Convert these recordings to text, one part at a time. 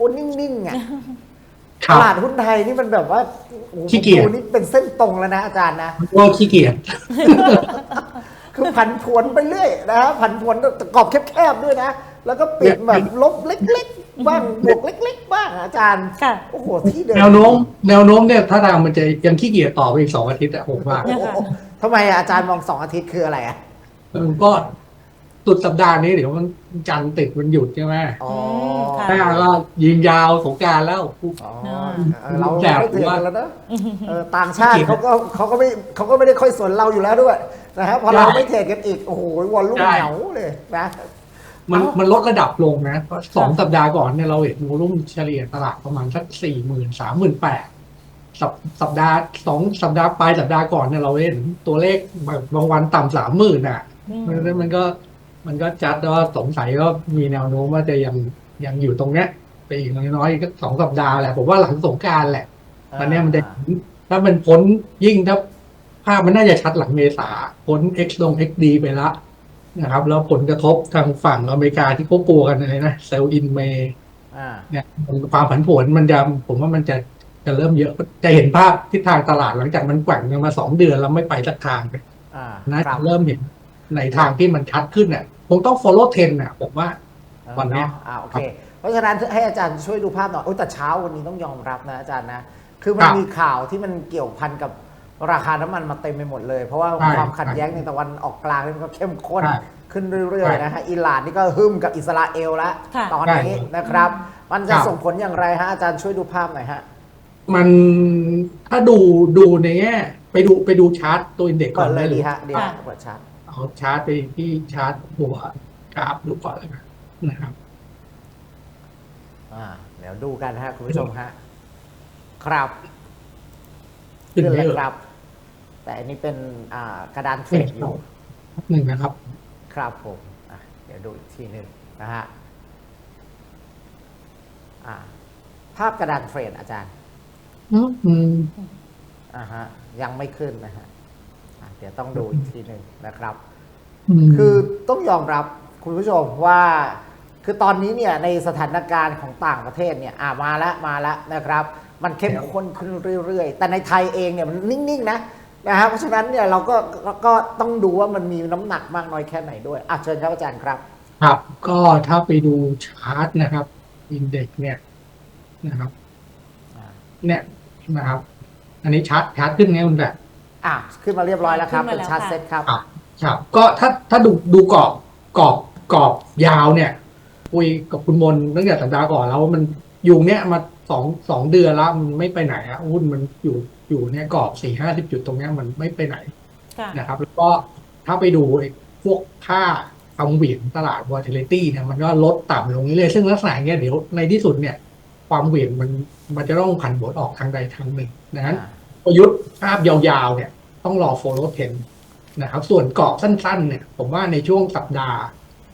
อ้นิ่งๆอะคตรับลาดหุ้นไทยนี่มันแบบว่าโอ้โหขี้เกียจผมดูนี่เป็นเส้นตรงแล้วนะอาจารย์นะก็ขี้เกียจคือผันผวนไปเรื่อยนะฮะผันผวนกรอบแคบๆด้วยนะ แล้วก็ปิดแบบลบเล็กๆ บ้างบวกเล็ก ๆ บ้างอะอาจารย์ค่ะโอ้โหที่เดิมแนวโน้มแนวโน้มเนี่ยถ้าทางมันจะยังขี้เกียจต่อไปอีกสองอาทิตย์อะผมว่าโอ้โหทำไมอะอาจารย์มองสองอาทิตย์คืออะไรอะเออก็ สุดสัปดาห์นี้เดี๋ยวมันจันทร์ติดมันหยุดใช่ไหมอ๋อค่ะ ถ้าก็ยิงยาวสงกรารแล้วอ๋อเออเราแต่ไม่เถื่อนว่ากันแล้วนะเออต่างชาติเขาก็เขาก็ไม่เขาก็ไม่ได้ค่อยสนเราอยู่แล้วด้วยนะฮะพอเราไม่เทรดกันอีกโอ้โหวอลลุ่มใช่ เหงาเลยนะ มันเอ้ามัมันลดระดับลงนะเพราะสองสัปดาห์ก่อนเนี่ยเราเห็นวอลุ่มเฉลี่ยตลาดประมาณสักสี่หมื่นสามหมื่นแปดสัปสัปดาห์สองสัปดาห์ปลายสัปดาห์ก่อนเนี่ยเราเห็นตัวเลขแบบบางวันต่ำสามหมื่นอะอืม เพราะฉะนั้นมันก็ มันก็จัดว่าสงสัยก็มีแนวโน้มว่าจะยังยังอยู่ตรงเนี้ยไปอีกน้อยๆก็สองสัปดาห์แหละผมว่าหลังสงกรารแหละตอนเนี้ยมันจะถ้ามันพ้นยิ่งถ้าภาพมันน่าจะชัดหลังเมษาพ้น X ลง XD ไปละนะครับ แล้วผลกระทบทางฝั่งอเมริกาที่เขากลัวกันอะไรนะเซลอินเมอ่าเนี่ยมันความผันผวนมันจะผมว่ามันจะจะเริ่มเยอะจะเห็นภาพทิศทางตลาดหลังจากมันแกว่งกันมาสองเดือนแล้วไม่ไปสักทางเลยอ่าน่าครัจะบเริ่มเห็น ในทางที่มันชัดขึ้นเนี่ยคงต้อง follow trend น่ะผมว่าวันเนี้ยเาะอ่าโอเค เพราะฉะนั้นให้อาจารย์ช่วยดูภาพหน่อยโอ้ยแต่เช้าวันนี้ต้องยอมรับนะอาจารย์นะ คือมันครับมีข่าวที่มันเกี่ยวพันกับราคาน้ำมันมาเต็มไปหมดเลย เพราะว่าใช่ความขัดแย้งในตะวันออกกลางนี่มันก็เข้มข้นใช่ขึ้นเรื่อยๆนะฮะอิหร่านนี่ก็หึมกับอิสราเอลแล้วค่ะตอนนี้ใช่นะครับ มันจะครับส่งผลอย่างไรฮะอาจารย์ช่วยดูภาพหน่อยฮะมันถ้าดูดูในแง่ไปดูไปดูชาร์ตตัวอินเด็กซ์ก่ก่ออนนเลได้ยเลดียฮะเดี๋ยวค่ะเปิดชาร์ต เอาชาร์ตไปที่ชาร์ตหัวกราฟดูก่อนเลยนะนะครับอ่าเดี๋ยวดูกันฮะคุณผู้ชมฮะครับขึ้นขึ้นเยเลยอะครับ แต่อันนี้เป็นอ่ากระดานเทรดอยู่หนึ่งนะครับ ครับผมอะเดี๋ยวดูอีกทีหนึ่งนะฮะอ่าภาพกระดานเทรดอาจารย์อืมอ่าฮะยังไม่ขึ้นนะฮะอะ เดี๋ยวต้องดูอีกทีหนึ่งนะครับมคือต้องยอมรับคุณผู้ชมว่าคือตอนนี้เนี่ยในสถานการณ์ของต่างประเทศเนี่ยอ่ามาแล้วมาแล้วนะครับ มันเข้มข้นขึ้นเรื่อยๆ แต่ในไทยเองเนี่ยมันนิ่งๆนะนะฮะเพราะฉะนั้นเนี่ยเราก็ก็ก็ต้องดูว่ามันมีน้ำหนักมากน้อยแค่ไหนด้วยอะเชิญครับอาจารย์ครับ ครับ ก็ถ้าไปดูชาร์ตนะครับอินเด็กเนี่ยนะครับอ่าเนี่ยนะครับ อันนี้ชาร์ตชาร์ตขึ้นไงคุณแบบ อะขึ้นมาเรียบร้อยแล้วครับ ขึ้นมาเป็นแล้วชาร์ตค่ะ เซ็ตครับ ครับครับ ก็ถ้าถ้าดูดูกรอบกรอบกรอบยาวเนี่ย คุยกับคุณมนตั้งแต่สัปดาห์ก่อนแล้วว่ามันอยู่เนี่ยมาสองสองเดือนแล้วมันไม่ไปไหนอะหุ้นมันอยู่อยู่เนี่ยกรอบสี่ห้าสิบจุดตรงเนี้ยมันไม่ไปไหน ค่ะ นะครับแล้วก็ถ้าไปดูไอ้พวกค่าความเหวี่ยงตลาด volatility เนี่ยมันก็ลดต่ำลงเรื่อยๆซึ่งลักษณะเนี้ยเดี๋ยวในที่สุดเนี่ย ความเหวี่ยงมันมันจะต้องผันผวนออกทางใดทางหนึ่งดังนั้น อ่า ประยุทธ์ภาพยาวๆเนี่ยต้องรอ follow trend นะครับส่วนกรอบสั้นๆเนี่ยผมว่าในช่วงสัปดาห์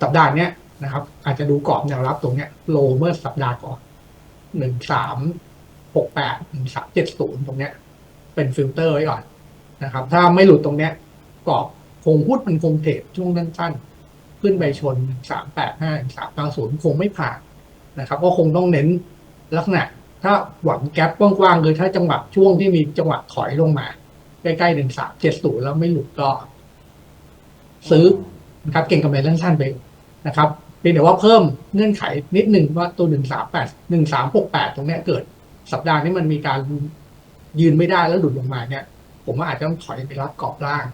สัปดาห์เนี้ยนะครับ อาจจะดูกรอบแนวรับตรงเนี้ยโลเมื่อสัปดาห์ก่อนหนึ่งสามหกแปดหนึ่งสามเจ็ดศูนย์ตรงเนี้ย เป็นฟิลเตอร์ไว้ก่อนนะครับ ถ้าไม่หลุดตรงเนี้ยกรอบคงพูดมันคงเทรดช่วงสั้นๆ ขึ้นไปชนสามแปดห้าสามเก้าศูนย์คงไม่ผ่านนะครับ ก็คงต้องเน้นลักษณะ ถ้าหวังแก๊ปกว้างๆเลยถ้าจังหวะช่วงที่มีจังหวะถอยลงมา ใกล้ๆหนึ่งสามเจ็ดศูนย์แล้วไม่หลุดก็ ซื้อนะครับ เก่งกำไรสั้นๆไปนะครับเพียงแต่ว่าเพิ่มเงื่อนไขนิดหนึ่งว่าตัวหนึ่งสามแปดหนึ่งสามหกแปดตรงเนี้ยเกิด สัปดาห์นี้มันมีการยืนไม่ได้แล้วหลุดลงมาเนี่ย ผมว่าอาจจะต้องถอยไปรับกรอบล่าง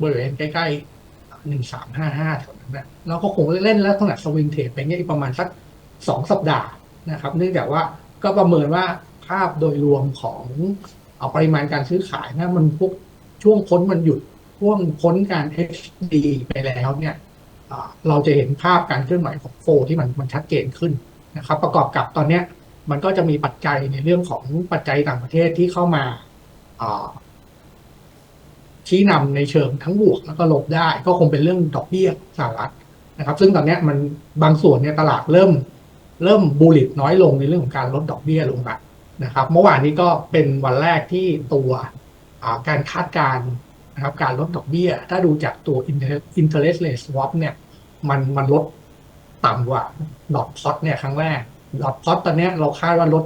บริเวณใกล้ๆหนึ่งสามห้าห้าแถวนั้นนะแล้วก็คงเล่นแลักษณะสวิงเทรดไปเงี้ยประมาณสักสองสัปดาห์นะครับ เนื่องจากว่า ก็ประเมินว่าภาพโดยรวมของเอาปริมาณการซื้อขายนะมันพวกช่วงพ้นมันหยุดช่วงพ้นการ HD ไปแล้วเนี่ยเราจะเห็นภาพการเคลื่อนไหวของโฟที่มันมันชัดเจนขึ้นนะครับ ประกอบกับตอนเนี้ยมันก็จะมีปัจจัยในเรื่องของปัจจัยต่างประเทศที่เข้ามาอ่าชี้นำในเชิงทั้งบวกแล้วก็ลบได้ ก็คงเป็นเรื่องดอกเบี้ยสหรัฐนะครับ ซึ่งตอนเนี้ยมันบางส่วนเนี่ยตลาดเริ่ม เริ่มบูลลิตน้อยลงในเรื่องของการลดดอกเบี้ยลงละนะครับ เมื่อวานนี้ก็เป็นวันแรกที่ตัวาการคาดการนะครับการลดดอกเบี้ย ถ้าดูจากตัว interest rate swap เนี่ยมันมันลดต่ำกว่าดอกพอตเนี่ยครั้งแรกดอทพอตตอนนี้เราคาดว่าลด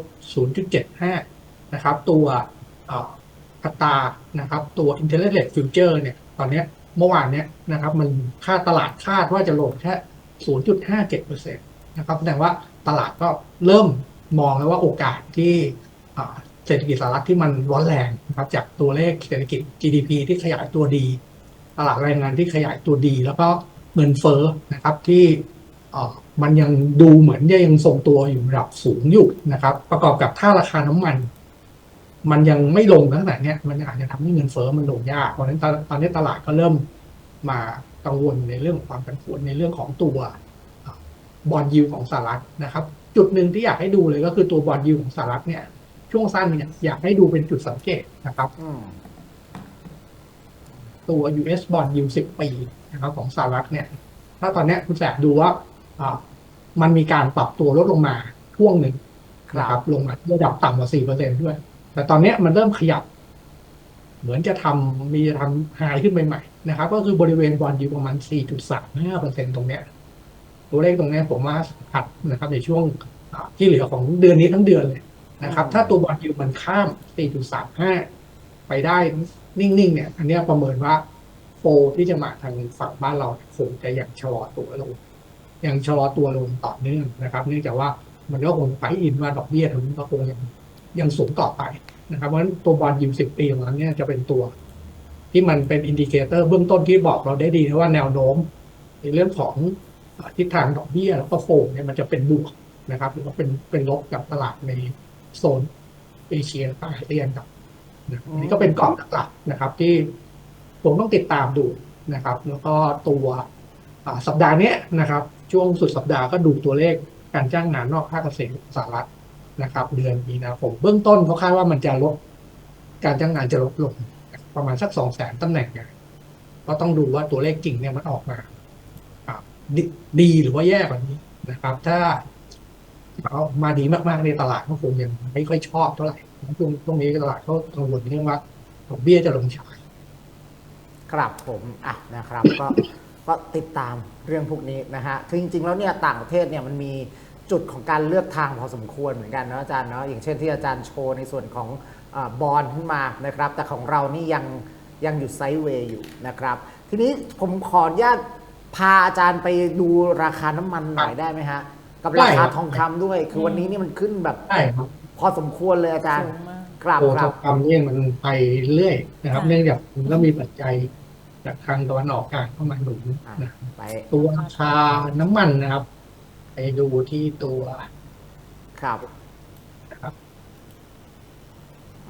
0.75 นะครับ ตัวอัตรานะครับ ตัว interest rate future เนี่ยตอนนี้เมื่อวานเนี้ยนะครับ มันค่าตลาดคาดว่าจะลงแค่ 0.57%นะครับแสดงว่า ตลาดก็เริ่มมองแล้วว่าโอกาสที่เศรษฐกิจสหรัฐที่มันร้อนแรงนะครับจากตัวเลขเศรษฐกิจ GDP ที่ขยายตัวดี ตลาดแรงงานที่ขยายตัวดี แล้วก็เงินเฟ้อนะครับที่มันยังดูเหมือนจะยังทรงตัวอยู่ระดับสูงอยู่นะครับ ประกอบกับถ้าราคาน้ำมัน มันยังไม่ลงตั้งแต่เนี้ยมันอาจจะทำให้เงินเฟ้อมันลงยากเพราะฉะนั้นตอนตอนนี้ตลาดก็เริ่มมากังวลในเรื่องของความผันผวนในเรื่องของตัว บอลยูของสหรัฐนะครับ จุดหนึ่งที่อยากให้ดูเลยก็คือตัวบอลยูของสหรัฐเนี่ย ช่วงสั้นเนี่ยอยากให้ดูเป็นจุดสังเกตนะครับตัว US bond yield 10 ปีนะครับของสหรัฐเนี่ย ถ้าตอนนี้คุณแสบดูว่ามันมีการปรับตัวลดลงมาช่วงหนึ่งนะครับ ลงมาระดับต่ำกว่า 4%ด้วย แต่ตอนนี้มันเริ่มขยับ เหมือนจะทำมีจะทำหายขึ้นไปใหม่นะครับ ก็คือบริเวณบอลยูประมาณ 4.35%ตรงเนี้ย ตัวเลขตรงนี้ผมว่าสัมผัสนะครับในช่วงที่เหลือของเดือนนี้ทั้งเดือนเลยนะครับ ถ้าตัวบอลยูมันข้าม 4.35 ไปได้นิ่งๆเนี่ย อันนี้ประเมินว่าโฟที่จะมาทางฝั่งบ้านเราคงจะยังชะลอตัวลง ยังชะลอตัวลงต่อเนื่องนะครับ เนื่องจากว่ามันก็คงไปอินว่าดอกเบี้ยตรงนี้ก็คงยังยังสูงต่อไปนะครับเพราะฉะนั้นตัวบอลยูสิบปีของเราเนี่ยจะเป็นตัว ที่มันเป็นอินดิเคเตอร์เบื้องต้นที่บอกเราได้ดีนะว่าแนวโน้ม ในเรื่องของ ทิศทางดอกเบี้ยแล้วก็โฟเนี่ยมันจะเป็นบวกนะครับหรือว่าเป็นเป็นลบกับตลาดในโซนเอเชียใต้อาเซียนครับนะอันนี้ก็เป็นกรอบหลักๆนะครับ ที่ผมต้องติดตามดูนะครับ แล้วก็ตัวสัปดาห์นี้นะครับ ช่วงสุดสัปดาห์ก็ดูตัวเลขการจ้างงานนอกภาคเกษตรสหรัฐนะครับ เดือนมีนาคมเบื้องต้นเขาคาดว่ามันจะลดการจ้างงานจะลดลง ประมาณสักสองแสนตำแหน่งเนี่ยก็ต้องดูว่าตัวเลขจริงเนี่ยมันออกมา ดีหรือว่าแย่กว่านี้นะครับ ถ้าเอามาดีมากๆในตลาดก็คงยังไม่ค่อยชอบเท่าไหร่ช่วงช่วงนี้ตลาดเขากังวลเรื่องว่าดอกเบี้ยจะลงช้าครับผมอะนะครับ ก็ก็ติดตามเรื่องพวกนี้นะฮะคือจริง ๆ แล้วเนี่ยต่างประเทศเนี่ยมันมีจุดของการเลือกทางพอสมควรเหมือนกันเนาะอาจารย์เนาะอย่างเช่นที่อาจารย์โชว์ในส่วนของอบอลขึ้นมานะครับ แต่ของเรานี่ยังยังอยู่ไซด์เวย์อยู่นะครับ ทีนี้ผมขออนุญาต พาอาจารย์ไปดูราคาน้ำมันหน่อยได้ไหมฮะ กับราคาทองคำด้วย คือวันนี้นี่มันขึ้นแบบใช่ครับพอสมควรเลยอาจารย์สูงมาก กราบตัวกทราอบงคำเนี่ยมันไปเรื่อยนะครับ ค่ะ เนื่องจากมันก็มีปัจจัยจากทางตะวันออกกลางเข้ามาหนุนอะนะไปตัวราคาน้ำมันนะครับ ไปดูที่ตัวครับนะครับ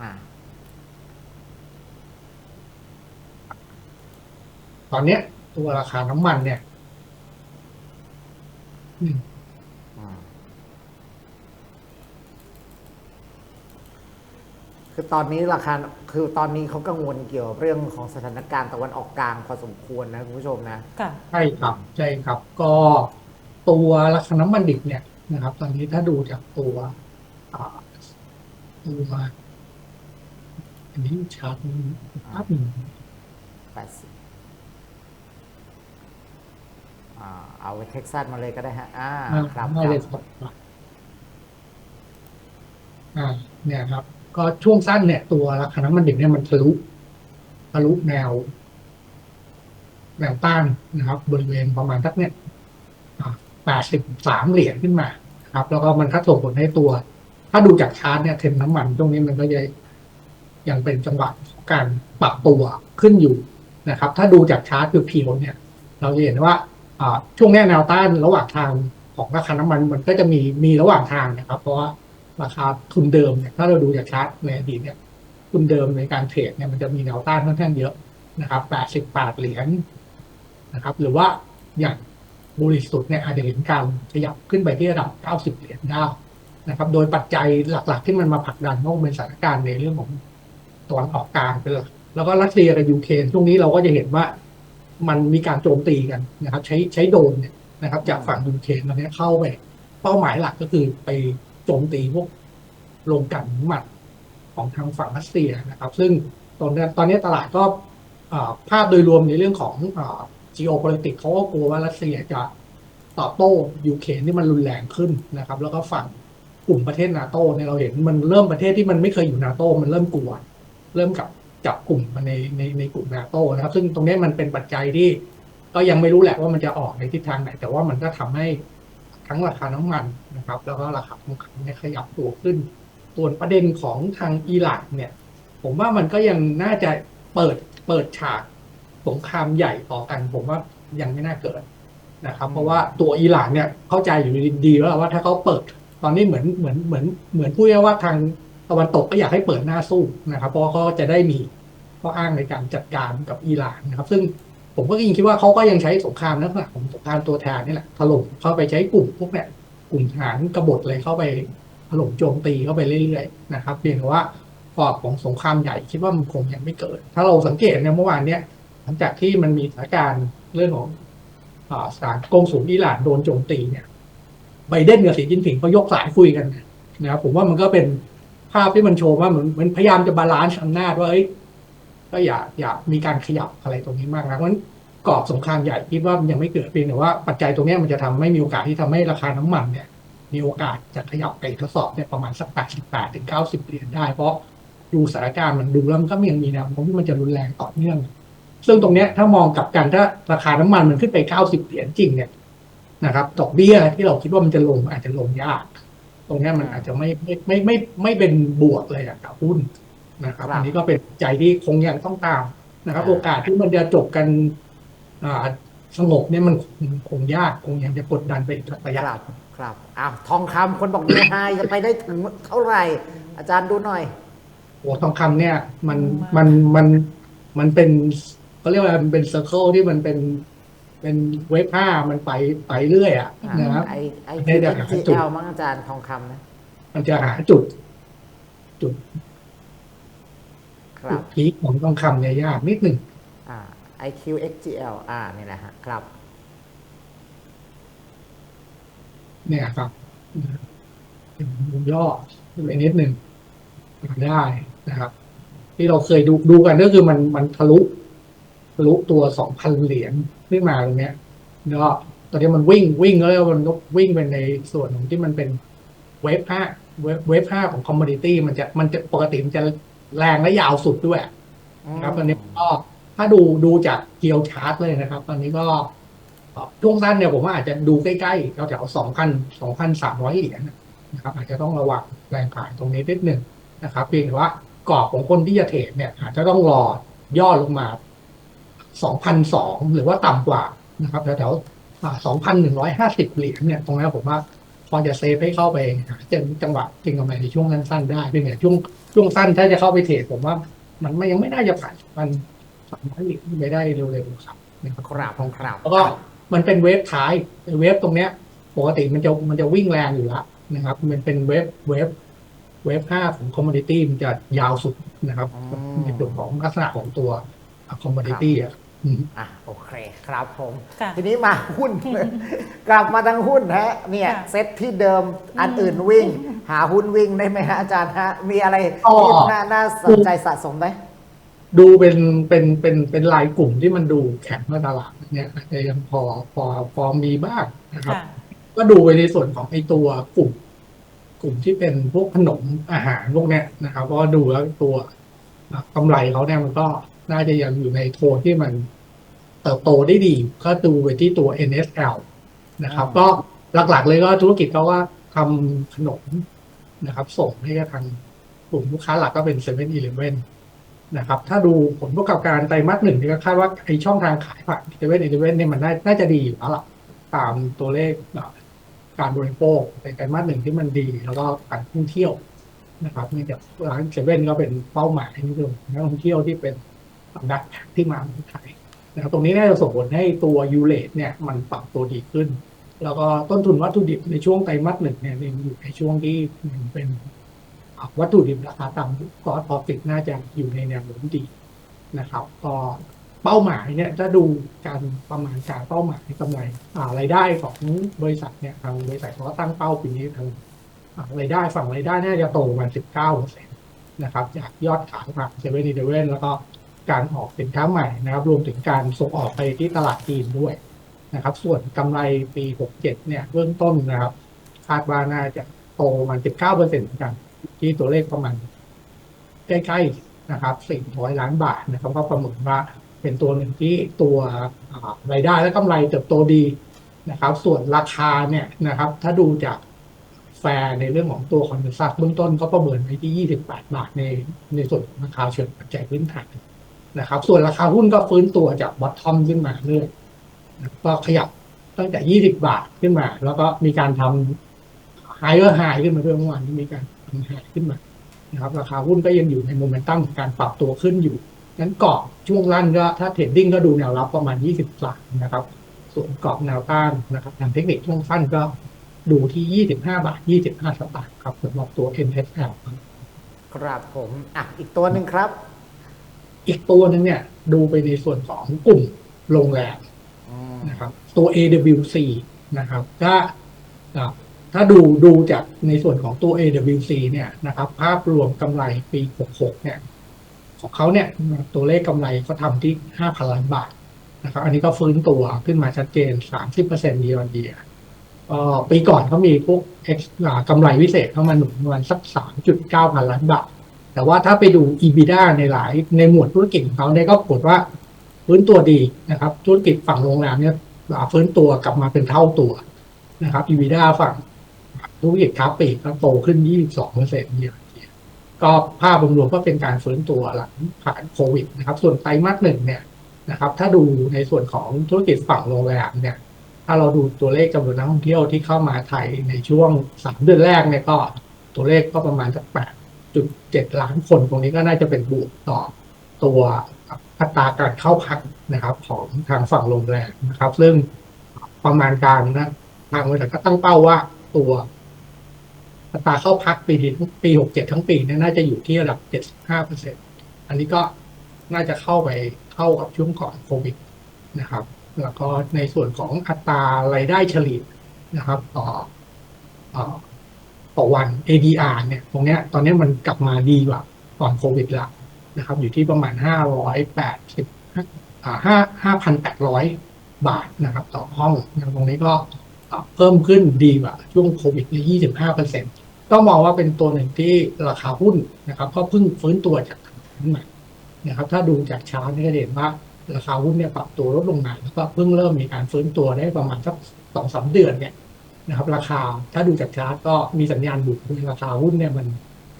อ่าตอนเนี้ย ตัวราคาน้ำมันเนี่ยอืมอืมคือตอนนี้ราคาคือตอนนี้เขากังวลเกี่ยวกับเรื่องของสถานการณ์ตะวันออกกลางพอสมควรนะคุณผู้ชมนะค่ะใช่ครับใช่ครับ ก็ตัวราคาน้ำมันดิบเนี่ยนะครับ ตอนนี้ถ้าดูจากตัวอ่าตัวอันนี้ชาร์ตภาพหนึ่งแปดสิบอ่า เอาเท็กซัสมาเลยก็ได้ฮะ อ่าอ่าครับไม่คเลรัยบครับอ่า เนี่ยครับ ก็ช่วงสั้นเนี่ย ตัวราคาน้ำมันดิบเนี่ยมันทะลุทะลุแนว แนวต้านนะครับ บริเวณประมาณทักเนี่ยแปดสิบสามเหรียญขึ้นมาครับ แล้วก็มันก็ส่งผลให้ตัว ถ้าดูจากชาร์ตเนี่ยเทรนด์น้ำมันตรงนี้มันก็จะยังเป็นจังหวะของการปรับตัวขึ้นอยู่นะครับ ถ้าดูจากชาร์ตคือพีเนี่ย เราจะเห็นว่าอ่า ช่วงนี้แนวต้านระหว่างทางของราคาน้ำมันมันก็จะมีมีระหว่างทางนะครับ เพราะว่าราคาทุนเดิมเนี่ยถ้าเราดูจากชาร์ตในอดีตเนี่ยทุนเดิมในการเทรดเนี่ยมันจะมีแนวต้านค่อนข้างเยอะนะครับ88เหรียญนะครับ หรือว่าอย่างบริสุดเนี่ยอาจจะเห็นการขยับขึ้นไปที่ระดับ 90 เหรียญได้นะครับ โดยปัจจัยหลักๆ ที่มันมาผลักดันก็เป็นสถานการณ์ในเรื่องของตะวันออกกลางเป็นหลักแล้วก็รัสเซียกับยูเครนช่วงนี้เราก็จะเห็นว่า มันมีการโจมตีกันนะครับ ใช้ใช้โดนเนี่ยนะครับ จากฝั่งยูเครนตอนนี้เข้าไป เป้าหมายหลักก็คือไปโจมตีพวกโรงกลั่นน้ำมันของทางฝั่งรัสเซียนะครับ ซึ่งตอนนี้ตอนนี้ตลาดก็ภาพโดยรวมในเรื่องของ geopolitics เขาก็กลัวว่ารัสเซียจะตอบโต้ยูเครนที่มันรุนแรงขึ้นนะครับ แล้วก็ฝั่งกลุ่มประเทศนาโตเนี่ยเราเห็นมันเริ่มประเทศที่มันไม่เคยอยู่นาโตมันเริ่มกลัว เริ่มกับ จับกลุ่มมาในในในกลุ่มนาโตนะครับ ซึ่งตรงนี้มันเป็นปัจจัยที่ ก็ยังไม่รู้แหละว่ามันจะออกในทิศทางไหน แต่ว่ามันก็ทำให้ทั้งราคาน้ำมันนะครับ แล้วก็ราคาทองคำเนี่ยขยับตัวขึ้น ส่วนประเด็นของทางอิหร่านเนี่ย ผมว่ามันก็ยังน่าจะเปิดเปิดฉากสงครามใหญ่ต่อกัน ผมว่ายังไม่น่าเกิดนะครับเพราะว่าตัวอิหร่านเนี่ยเข้าใจอยู่ดีแล้วว่าถ้าเขาเปิด ตอนนี้เหมือนเหมือนเหมือนเหมือนพูดง่ายว่าทาง ตะวันตกก็อยากให้เปิดหน้าสู้นะครับ เพราะว่าเขาจะได้มีข้ออ้างในการจัดการกับอิหร่านนะครับ ซึ่งผมก็ยังคิดว่าเขาก็ยังใช้สงครามลักษณะของสงครามตัวแทนนี่แหละถล่มเข้าไปใช้กลุ่มพวกเนี่ยกลุ่มทหารกบฏเลยเข้าไปถล่มโจมตีเข้าไปเรื่อยๆนะครับเพียงแต่ว่าปอบของสงครามใหญ่คิดว่ามันคงยังไม่เกิด ถ้าเราสังเกตเนี่ยเมื่อวานเนี่ยหลังจากที่มันมีสถานการณ์เรื่องของอ่าสานกงสุลอิหร่านโดนโจมตีเนี่ยไบเดนกับสีจิ้นผิงก็ยกสายคุยกันนะครับผมว่ามันก็เป็น ภาพที่มันโชว์ว่าเหมือนเหมันพยายามจะบาลานซ์อำนาจว่าเอ้ยก็อย่าอย่ามีการขยับอะไรตรงนี้มากนะเพราะฉะนั้นกรอบสงครามใหญ่คิดว่ามันยังไม่เกิดเพียงแต่ว่าปัจจัยตรงนี้มันจะทำให้มีโอกาสที่ทำให้ราคาน้ำมันเนี่ย มีโอกาสจะขยับไปทดสอบเนี่ยประมาณสัก 88ถึง90 เหรียญได้ เพราะดูสถานการณ์มันดูแล้วมันก็ยังมีแนวโน้มที่มันจะรุนแรงต่อเนื่อง ซึ่งตรงนี้ถ้ามองกลับกันถ้าราคาน้ำมันมันขึ้นไป 90 เหรียญจริงเนี่ยนะครับดอกเบี้ยที่เราคิดว่ามันจะลงอาจจะลงยาก ตรงเนี้ยมันอาจจะไม่ไม่ไม่ไม่ไม่เป็นบวกเลยอะกับหุ้นนะครับครับอันนี้ก็เป็นใจที่คงยังต้องตามนะครับอ่าโอกาสที่มันจะจบกันอ่าสงบเนี่ยมันคงคงยากคงยังจะกดดันไปอีกระยะครับครับอ้าวทองคำคนบอกดีไฮจะไปได้ถึงเท่าไหร่ อาจารย์ดูหน่อยโอ้ทองคำเนี่ย มันมันมันมันเป็นเขาเรียกว่ามันเป็นเซอร์เคิลที่มันเป็น เป็นเวฟห้ามันไปไปเรื่อยอะนะครับไอไอไม่ได้หาจุดเอมั้งอาจารย์ทองคำนะมันจะหาจุด จุดครับพีคของทองคำเนี่ยยากนิดหนึ่งอ่า IQ XGL อ่านี่แหละฮะครับ เนี่ยครับมุมย่อขึ้นไปนิดหนึ่งได้นะครับ ที่เราเคยดูดูกันก็คือมันมันทะลุทะลุตัวสองพันเหรียญ ขึ้นมาตรงเนี้ยแล้วก็ตอนนี้มันวิ่งวิ่งแล้วมันวิ่งไปในส่วนของที่มันเป็นเวฟห้าเวฟเวฟห้าของคอมมอดิตี้มันจะมันจะปกติมันจะแรงและยาวสุดด้วยครับตอนนี้ก็ถ้าดูดูจากเกียวชาร์ตเลยนะครับ ตอนนี้ก็เอ่อช่วงสั้นเนี่ยผมว่าอาจจะดูใกล้ๆแถวๆสองพันสองพันสามร้อยเหรียญนะครับ อาจจะต้องระวังแรงขายตรงนี้นิดหนึ่งนะครับเพียงแต่ว่ากรอบของคนที่จะเทรดเนี่ยอาจจะต้องรอย่อลงมา สองพันสองหรือว่าต่ำกว่านะครับแถวๆสองพันหนึ่งร้อยห้าสิบเหรียญเนี่ยตรงนี้ผมว่าพอจะเซฟให้เข้าไปหาเจอจังหวะเก็งกำไรในช่วงสั้นๆได้เพียงแต่ช่วงช่วงสั้นถ้าจะเข้าไปเทรดผมว่า มันไม่ยังไม่น่าจะผ่านมันสามารถหลีกไปได้เร็วๆครับนะครับครับครับแล้วก็มันเป็นเวฟท้ายเวฟตรงเนี้ย ปกติมันจะมันจะวิ่งแรงอยู่แล้วนะครับมันเป็นเวฟเวฟเวฟห้าของคอมม o ดิตี้มันจะยาวสุดนะครับอืมในส่วนของลักษณะของตัวคอมม o ดิตี้ อะอืมอะโอเคครับผม ค่ะทีนี้มาหุ้น กลับมาทางหุ้นฮะเนี่ยค่ะ เซ็ตที่เดิมอันอื่นวิ่ง หาหุ้นวิ่งได้ไหมฮะอาจารย์ฮะ มีอะไรอ๋อ ที่น่าน่าสนใจสะสมไหม ดูเป็นเป็นเป็นเป็นลายกลุ่มที่มันดูแข็งในตลาดเนี่ยอาจจะยังพอพอพอมีบ้างนะครับ ค่ะ ก็ดูไปในส่วนของไอ้ตัวกลุ่ม กลุ่มที่เป็นพวกขนมอาหารพวกเนี้ยนะครับเพราะว่าดูแล้วตัวอะกำไรเขาเนี่ยมันก็น่าจะยังอยู่ในโทนที่มัน เติบโตได้ดี ก็ดูไปที่ตัว NSL นะครับอ๋อก็หลักๆ เลยก็ธุรกิจเขาว่าทำขนมนะครับ ส่งให้กับทางกลุ่มลูกค้าหลักก็เป็นเซเว่นอีเลฟเว่นนะครับ ถ้าดูผลประกอบการไตรมาสหนึ่งนี่ก็คาดว่าไอช่องทางขายผ่านเซเว่นอีเลฟเว่นเนี่ยมันน่าน่าจะดีอยู่แล้วล่ะตามตัวเลขอะการบริโภคในไตรมาสหนึ่งที่มันดี แล้วก็การท่องเที่ยวนะครับนี่จากร้านเซเว่นก็เป็นเป้าหมายนี่คือนักท่องเที่ยวที่เป็นนักที่มาเมืองไทย นะครับตรงนี้น่าจะส่งผลให้ตัวยูเลตเนี่ยมันปรับตัวดีขึ้น แล้วก็ต้นทุนวัตถุดิบในช่วงไตรมาสหนึ่งเนี่ยยังอยู่ในช่วงที่มันเป็นวัตถุดิบราคาต่ำก็พอฟิตน่าจะอยู่ในแนวโน้มดีนะครับ ก็เป้าหมายเนี่ยถ้าดูการประมาณการเป้าหมายกำไรอ่ารายได้ของบริษัทเนี่ยทางบริษัทเขาก็ตั้งเป้าปีนี้ทางอ่ารายได้ฝั่งรายได้น่าจะโตประมาณ19เปอร์เซ็นต์นะครับจากยอดขายผ่านเซเว่นอีเลเว่นแล้วก็ การออกสินค้าใหม่นะครับ รวมถึงการส่งออกไปที่ตลาดจีนด้วยนะครับ ส่วนกำไรปี 67 เนี่ยเบื้องต้นนะครับ คาดว่าน่าจะโตประมาณ 19เปอร์เซ็นต์กัน ที่ตัวเลขประมาณใกล้ๆนะครับ400ล้านบาทนะครับ ก็ประเมินว่าเป็นตัวหนึ่งที่ตัวรายได้และกำไรเติบโตดีนะครับ ส่วนราคาเนี่ยนะครับ ถ้าดูจากแฟร์ในเรื่องของตัวคอนเซนแซสเบื้องต้นก็ประเมินไว้ที่ 28 บาทในในส่วนของราคาเชิงปัจจัยพื้นฐาน นะครับ ส่วนราคาหุ้นก็ฟื้นตัวจากบอททอมขึ้นมาเรื่อยก็ขยับตั้งแต่20บาทขึ้นมา แล้วก็มีการทำไฮเออร์ไฮขึ้นมาด้วยเมื่อวานที่มีการทำไฮขึ้นมานะครับ ราคาหุ้นก็ยังอยู่ในโมเมนตัมของการปรับตัวขึ้นอยู่งั้นกรอบช่วงล่างก็ถ้าเทรดดิ้งก็ดูแนวรับประมาณ23นะครับ ส่วนกรอบแนวต้านนะครับทางเทคนิคช่วงสั้นก็ดูที่ 25 บาท 25สตางค์ครับสำหรับตัว NSL ครับผม อะ อีกตัวหนึ่งครับ อีกตัวหนึงเนี่ย ดูไปในส่วนของกลุ่มโรงแรมอืมนะครับ ตัว AWC นะครับก็อ่าถ้าดูดูจากในส่วนของตัว AWC เนี่ยนะครับ ภาพรวมกำไรปี 66 เนี่ย ของเขาเนี่ยตัวเลขกำไรก็ทำที่ 5,000 ล้านบาทนะครับ อันนี้ก็ฟื้นตัวขึ้นมาชัดเจน 30% year on year ก็ปีก่อนเขามีพวก X อ่ากำไรพิเศษเข้ามาหนุนประมาณสัก 3.9 พันล้านบาท แต่ว่าถ้าไปดู EBITDA ในหลายในหมวดธุรกิจของเขาเนี่ยก็ปรากฏว่าฟื้นตัวดีนะครับ ธุรกิจฝั่งโรงแรมเนี่ยฟื้นตัวกลับมาเป็นเท่าตัวนะครับ EBITDA ฝั่งธุรกิจค้าปลีกก็โตขึ้น 22เปอร์เซ็นต์เยอะก็ภาพรวมๆก็เป็นการฟื้นตัวหลังผ่านโควิดนะครับ ส่วนไตรมาสหนึ่งเนี่ยนะครับ ถ้าดูในส่วนของธุรกิจฝั่งโรงแรมเนี่ยถ้าเราดูตัวเลขจำนวนนักท่องเที่ยวที่เข้ามาไทยในช่วงสามเดือนแรกเนี่ยก็ตัวเลขก็ประมาณสักแปด จุดเจ็ดล้านคนตรงนี้ก็น่าจะเป็นบวกต่อตัวอัตราการเข้าพักนะครับ ของทางฝั่งโรงแรมนะครับ ซึ่งประมาณการนะทางบริษัทก็ตั้งเป้าว่าตัวอัตราเข้าพักปีนี้ปีหกเจ็ดทั้งปีเนี่ยน่าจะอยู่ที่ระดับเจ็ดสิบห้าเปอร์เซ็นอันนี้ก็น่าจะเข้าไปเข้ากับช่วงก่อนโควิดนะครับ แล้วก็ในส่วนของอัตรารายได้เฉลี่ยนะครับ ต่ออ ต่อวัน ADR เนี่ยตรงเนี้ยตอนนี้มันกลับมาดีกว่าก่อนโควิดละนะครับอยู่ที่ประมาณห้าร้อยแปดสิบอ่าห้าห้าพันแปดร้อยบาทนะครับต่อห้องนะครับตรงนี้ก็เพิ่มขึ้นดีกว่าช่วงโควิดในยี่สิบห้าเปอร์เซ็นต์ต้องมองว่าเป็นตัวหนึ่งที่ราคาหุ้นนะครับก็เพิ่งฟื้นตัวจากนั้นมานะครับถ้าดูจากชาร์ตนี่ก็จะเห็นว่าราคาหุ้นเนี่ยปรับตัวลดลงมาแล้วก็เพิ่งเริ่มมีการฟื้นตัวได้ประมาณสักสองสามเดือนเนี่ย นะครับราคาถ้าดูจากชาร์ตก็มีสัญญาณบวกด้วยราคาหุ้นเนี่ยมัน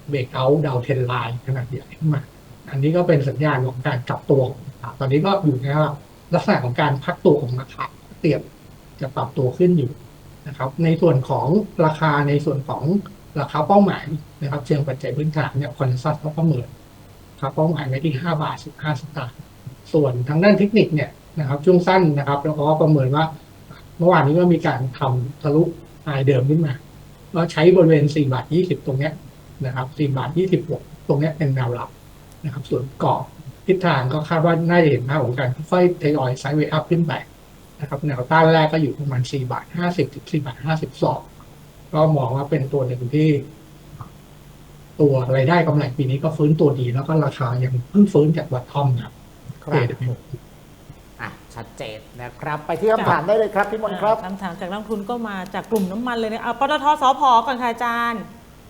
เบรกเอาดาวเทนไลน์ขนาดใหญ่ขึ้นมา อันนี้ก็เป็นสัญญาณของการกลับตัวของราคาตอนนี้ก็อยู่ในลักษณะของการพักตัวของราคาเตรียมจะปรับตัวขึ้นอยู่นะครับ ในส่วนของราคาในส่วนของราคาเป้าหมายนะครับ เชิงปัจจัยพื้นฐานเนี่ยคอนซัสเขาประเมินราคาเป้าหมายไว้ที่ห้าบาทสิบห้าสตางค์ส่วนทางด้านเทคนิคเนี่ยนะครับช่วงสั้นนะครับ แล้วก็ประเมินว่า เมื่อวานนี้ก็มีการทำทะลุไฮเดิมขึ้นมาก็ใช้บริเวณ4บาท20 ตรงเนี้ยนะครับ4บาท26 ตรงเนี้ยเป็นแนวรับนะครับ ส่วนกรอบทิศทางก็คาดว่าน่าจะเห็นภาพของการค่อยๆทยอยไซด์เวย์อัพขึ้นไปนะครับแนวต้านแรกก็อยู่ประมาณ4บาท50ถึง4บาท52 ก็มองว่าเป็นตัวหนึ่งที่ ตัวรายได้กำไรปีนี้ก็ฟื้นตัวดี แล้วก็ราคายังเพิ่งฟื้นจากวัตทอมนะครับครับ AW อะ ชัดเจนนะครับ ไปที่คำถามได้เลยครับพี่มนต์ครับคำถามจากนักลงทุนก็มาจากกลุ่มน้ำมันเลยนะเอาปตทสพก่อนค่ะอาจารย์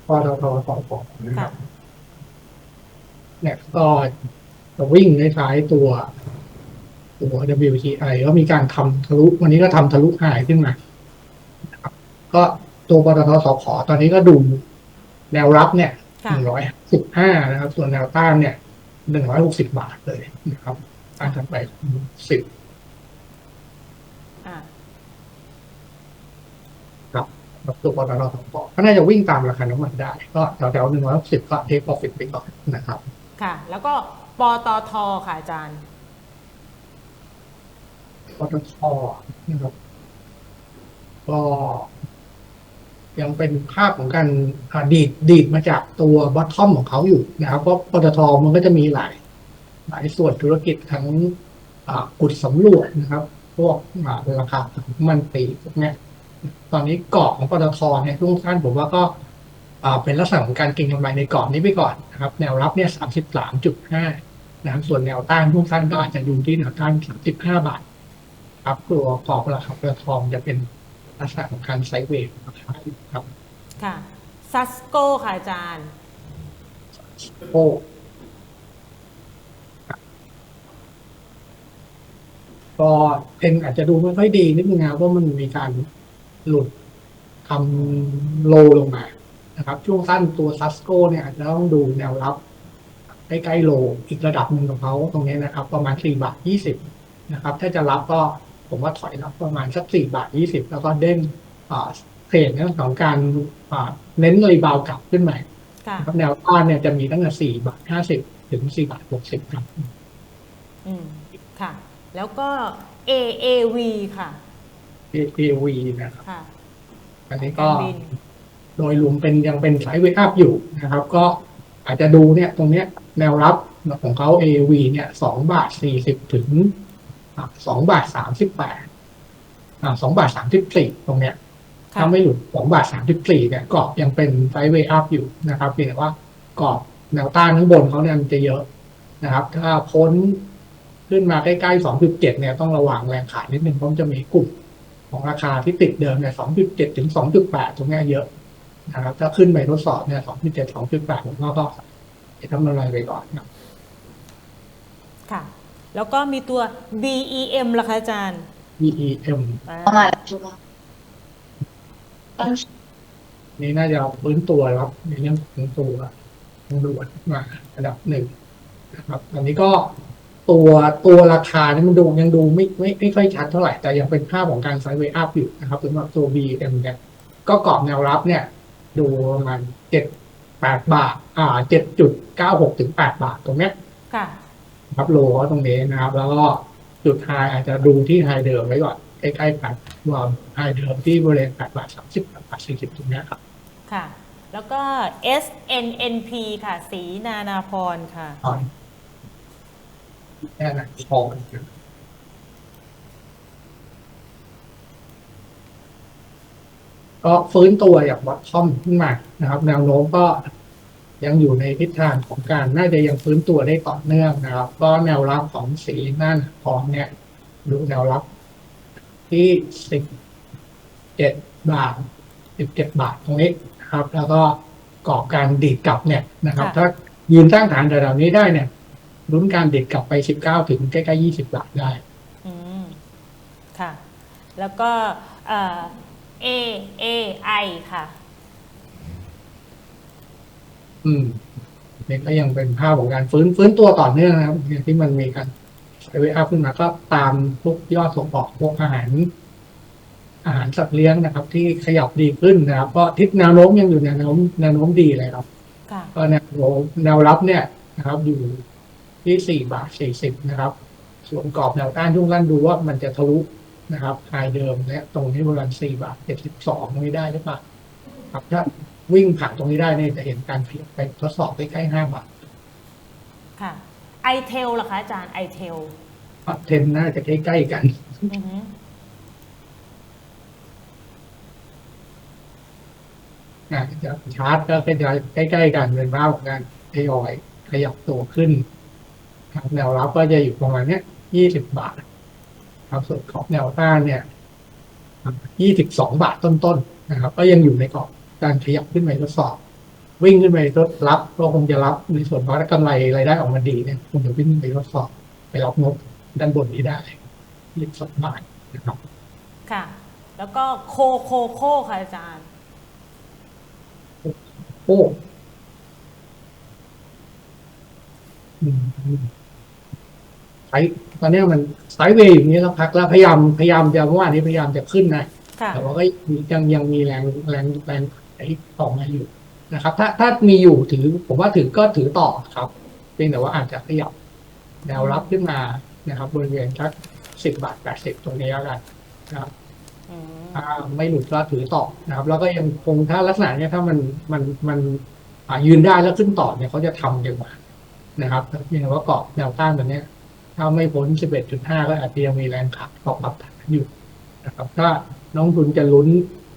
พอททสองปนะคค่ะรับเนี่ยก็จะวิ่งในท้ายตัวตัว WTI ก็มีการทำทะลุ วันนี้ก็ทำทะลุหายขึ้นมานะครับก็ตัวปตทสพตอนนี้ก็ดูแนวรับเนี่ยค่ะหนึ่งร้อยสิบห้านะครับ ส่วนแนวต้านเนี่ยหนึ่งร้อยหกสิบาทเลยนะครับต้านถัดไปสิบ อ่า ครับตัวปตทสพก็น่าจะวิ่งตามราคาน้ำมันได้ ก็แถวๆหนึ่งร้อยหกสิบก็เทคโปรฟิตไปก่อนนะครับ ค่ะ แล้วก็ปตทค่ะอาจารย์ปตทนะครับก็ยังเป็นภาพของการอ่าดีดดีดมาจากตัวบอททอมของเขาอยู่นะครับเพราะปตทมันก็จะมีหลาย หลายส่วนธุรกิจทั้งอ่ากุดสำรวจนะครับ พวกอ่าราคาน้ำมันตีพวกเนี้ย ตอนนี้กรอบของปตทเนี่ยช่วงสั้นผมว่าก็อ่าเป็นลักษณะของการเก็งกำไรในกรอบนี้ไปก่อนนะครับ แนวรับเนี่ยสามสิบสามจุดห้านะครับส่วนแนวต้านช่วงสั้นก็อาจจะดูที่แนวต้านสามสิบห้าบาท ครับตัวกรอบราคาปตทจะเป็นลักษณะของการไซด์เวย์ราคาอยู่ครับ ค่ะซัสโกค่ะอาจารย์โอ้ก็เพนอาจจะดูไม่ค่อยดีนิดนึงนะเพราะมันมีการ หลุดทำโลลงมานะครับ ช่วงสั้นตัวซัสโกเนี่ยอาจจะต้องดูแนวรับ ใกล้ๆโลอีกระดับหนึ่งของเขาตรงนี้นะครับ ประมาณ4บาท20นะครับ ถ้าจะรับก็ผมว่าถอยรับประมาณสัก4บาท20 แล้วก็เด้งอ่าเทรดเรื่องของการอ่าเน้นรีบาวกลับขึ้นใหม่ค่ะนะครับแนวต้านเนี่ยจะมีตั้งแต่สี่บาทห้าสิบถึงสี่บาทหกสิบครับ อืม ค่ะ แล้วก็ AAV ค่ะ AAV นะครับ ค่ะอันนี้ก็การบินโดยรวมเป็นยังเป็นสายเวทอัพอยู่นะครับ ก็อาจจะดูเนี่ยตรงเนี้ยแนวรับของเขา AAV เนี่ยสองบาทสี่สิบถึงสองบาทสามสิบแปดสองบาทสามสิบสี่ตรงเนี้ยค่ะถ้าไม่หลุดสองบาทสามสิบสี่เนี่ยกรอบยังเป็นไซด์เวย์อัพอยู่นะครับเพียงแต่ว่ากรอบแนวต้านข้างบนเขาเนี่ยมันจะเยอะนะครับ ถ้าพ้นขึ้นมาใกล้ๆสองจุดเจ็ดเนี่ยต้องระวังแรงขายนิดนึงเพราะมันจะมีกลุ่ม ของราคาที่ติดเดิมเนี่ยสองจุดเจ็ดถึงสองจุดแปดตรงเนี้ยเยอะนะครับ ถ้าขึ้นไปทดสอบเนี่ยสองจุดเจ็ดสองจุดแปดผมว่าก็จะทำอะไรไปก่อนนะค่ะ แล้วก็มีตัว BEM ล่ะคะอาจารย์ VEM อ่าเข้ามาแล้วใช่ปะต้องนี่น่าจะฟื้นตัวครับในเรื่องของตัวตำรวจมาระดับหนึ่งนะครับอันนี้ก็ ตัวตัวราคานี่มันดูยังดูไม่ไม่ไม่ค่อยชัดเท่าไหร่ แต่ยังเป็นภาพของการไซด์เวย์อัพอยู่นะครับสำหรับตัว BM เนี่ยก็กรอบแนวรับเนี่ย ดูประมาณเจ็ดแปดบาท อ่าเจ็ดจุดเก้าหกถึงแปดบาทตรงเนี้ยค่ะครับโลก็ตรงนี้นะครับ แล้วก็จุดไฮอาจจะดูที่ไฮเดิมไว้ก่อนใกล้ๆแปดวอลไฮเดิมที่บริเวณแปดบาทสามสิบแปดบาทสี่สิบตรงเนี้ยครับ ค่ะ แล้วก็ SNNP ค่ะ สีนานาพรค่ะตอน แค่นั้นพอก็ฟื้นตัวอย่างวัดทอมขึ้นมานะครับ แนวโน้มก็ยังอยู่ในทิศทางของการน่าจะยังฟื้นตัวได้ต่อเนื่องนะครับ ก็แนวรับของสีนั่นของเนี่ยดูแนวรับที่สิบเจ็ดบาทสิบเจ็ดบาทตรงนี้นะครับ แล้วก็กรอบการดีดกลับเนี่ยนะครับค่ะถ้ายืนตั้งฐานแถวๆนี้ได้เนี่ย ลุ้นการดีดกลับไปสิบเก้าถึงใกล้ๆยี่สิบาทได้ อืม ค่ะ แล้วก็เอ่อ A A I ค่ะ อืมนี่ก็ยังเป็นภาพของการฟื้นฟื้นตัวต่อเนื่องนะครับอย่างที่มันมีการไซเวอัพขึ้นมาก็ตามพวกยอดส่งออกพวกอาหาร อาหารสัตว์เลี้ยงนะครับ ที่ขยับดีขึ้นนะครับก็ทิศแนวโน้มยังอยู่ในแนวโน้มแนวโน้มดีเลยครับค่ะ ก็แนวโน้มแนวรับเนี่ยนะครับอยู่ ที่สี่บาทสี่สิบนะครับ ส่วนกรอบแนวต้านช่วงล่างดูว่ามันจะทะลุนะครับไฮเดิมและตรงนี้ประมาณสี่บาทเจ็ดสิบสองตรงนี้ได้หรือเปล่าครับถ้าวิ่งผ่านตรงนี้ได้เนี่ยจะเห็นการเปลี่ยนไปทดสอบใกล้ๆห้าบาทค่ะ iTel ล่ะคะอาจารย์ iTel เทรนด์น่าจะใกล้ๆกันอือฮึอาจจะชาร์ตก็จะใกล้ๆกันเป็นภาพของการทยอยขยับตัวขึ้น ครับแนวรับก็จะอยู่ประมาณเนี้ยยี่สิบบาท ครับส่วนของแนวต้านเนี่ยยี่สิบสองบาทต้นๆนะครับ ก็ยังอยู่ในกรอบการขยับขึ้นไปทดสอบ วิ่งขึ้นไปทดรับก็คงจะรับในส่วนของกำไรรายได้ออกมาดีเนี่ยคงจะวิ่งไปทดสอบ ไปรับงบด้านบนนี้ได้ยี่สิบสองบาทนะครับค่ะ แล้วก็โคโคโคค่ะอาจารย์โอ้ อืมไซส์ตอนเนี้ยมันไซด์เวย์อย่างนี้แล้วพักแล้วพยายามพยายามจะเมื่อวานนี้พยายามจะขึ้นนะค่ะแต่ว่าก็ยังยังมีแรงแรงแรงไอ้ออกมาอยู่นะครับ ถ้าถ้ามีอยู่ถือผมว่าถือก็ถือต่อครับเพียงแต่ว่าอาจจะขยับแนวรับขึ้นมานะครับบริเวณสักสิบบาทแปดสิบตรงนี้แล้วกันนะครับอืมถ้าไม่หลุดก็ถือต่อนะครับ แล้วก็ยังคงถ้าลักษณะเนี้ยถ้ามันมันมันอ่ายืนได้แล้วขึ้นต่อเนี่ยเขาจะทำยังไงนะครับเพียงแต่ว่าเกาะแนวต้านแบบเนี้ย ถ้าไม่พ้น 11.5 ก็อาจจะยังมีแรงขับเกาะปรับฐานอยู่นะครับถ้าน้องทุนจะลุ้น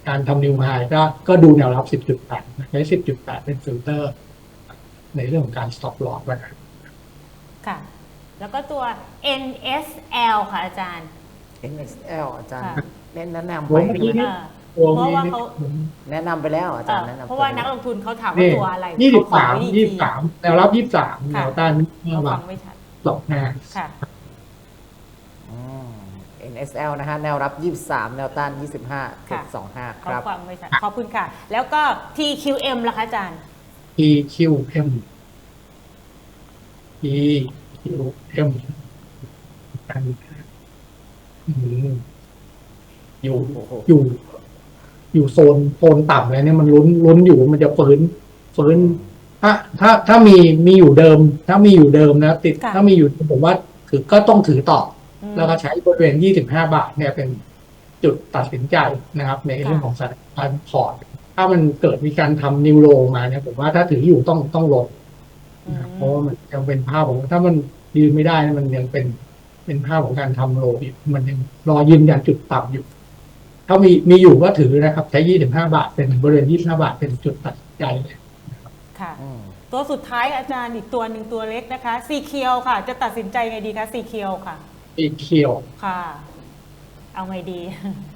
การทำนิวไฮก็ก็ดูแนวรับ 10.8นะใช้ 10.8 เป็นฟิลเตอร์ ในเรื่องของการ stop loss ไว้นะค่ะ แล้วก็ตัว NSL ค่ะอาจารย์ NXL อาจารย์ ค่ะเน้นแนะนำผไปมเมื่อกี้ใช่ไหมเอ่อตัวเพราะนี้ว่านี่เขาแนะนำไปแล้วอาจารย์แนะนำเพราะว่านักลงทุนเขาถามว่านี่ตัวอะไรยี่สิบเขฟัสางมไว้ยี่อีสิกบสามแนวรับยี่สิบสามแนวต้านห้าเขาบาฟัท งไม่ชัด หลอกหน้าค่ะ อืม NSL นะฮะ แนวรับ 23 แนวต้าน 25ค่ะ 725คเขารับฟังไม่ชัดขอบคุณค่ะ แล้วก็ TQM ล่ะคะอาจารย์ EQM EQM กันอืมอยู่ โอ้โห อยู่ อยู่โซนโซนต่ำเลยเนี่ยมันลุ้นลุ้นอยู่มันจะฟื้นฟื้น ถ้าถ้าถ้ามีมีอยู่เดิม ถ้ามีอยู่เดิมนะติดค่ะ ถ้ามีอยู่ผมว่าถือก็ต้องถือต่ออืมแล้วก็ใช้บริเวณ 25 บาทเนี่ยเป็นจุดตัดสินใจนะครับ ในเรื่องของสถานการณ์พอร์ต ถ้ามันเกิดมีการทำนิวโรมาเนี่ยผมว่าถ้าถืออยู่ต้องต้องลด อืมนะครับเพราะว่ามันยังเป็นภาพของถ้ามันยืนไม่ได้เนี่ยมันยังเป็นเป็นภาพของการทำโลอยู่มันยังรอยืนยันจุดต่ำอยู่ ถ้ามีมีอยู่ก็ถือนะครับ ใช้ 25 บาทเป็นบริเวณ 25 บาทเป็นจุดตัดสินใจเลย ค่ะ อืมตัวสุดท้ายอาจารย์อีกตัวหนึ่งตัวเล็กนะคะซีเคียวค่ะ จะตัดสินใจไงดีคะซีเคียวค่ะ อีเคียว ค่ะ เอาไงดี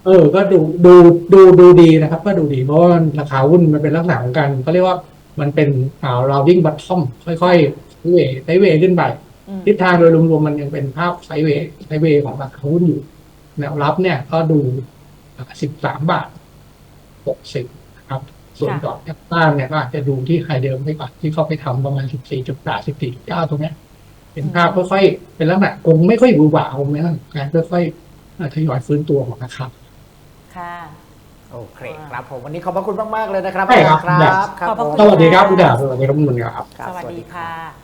เออ ก็ดูดูดูดูดีนะครับ ก็ดูดีเพราะว่าราคาหุ้นมันเป็นลักษณะของการเขาเรียกว่ามันเป็นอ่า rounding bottom ค่อยๆไซด์เวย์ไซด์เวย์ขึ้นไป อืมทิศทางโดยรวมๆมันยังเป็นภาพไซด์เวย์ไซด์เวย์ของราคาหุ้นอยู่แนวรับเนี่ยก็ดูสิบสามบาทหกสิบครับ ส่วนค่ะดอกแอปต้านเนี่ยก็อาจจะดูที่ไฮเดิมไปก่อนที่เขาไปทำประมาณสิบสี่จุดแปดสิบสี่จุดเก้าตรงเนี้ยเป็นภาพค่อยๆ เป็นลักษณะคงไม่ค่อยหวือหวาคงไม่ต้องการค่อยๆเอ่อทยอยฟื้นตัวของราคาค่ะโอเคครับผมวันนี้ขอบพระคุณมาก ๆ เลยนะครับใช่ครับอาจารย์ครับขอบพระคุณสวัสดีครับคุณดาบสวัสดีครับคุณมุนครับครับ สวัสดีค่ะ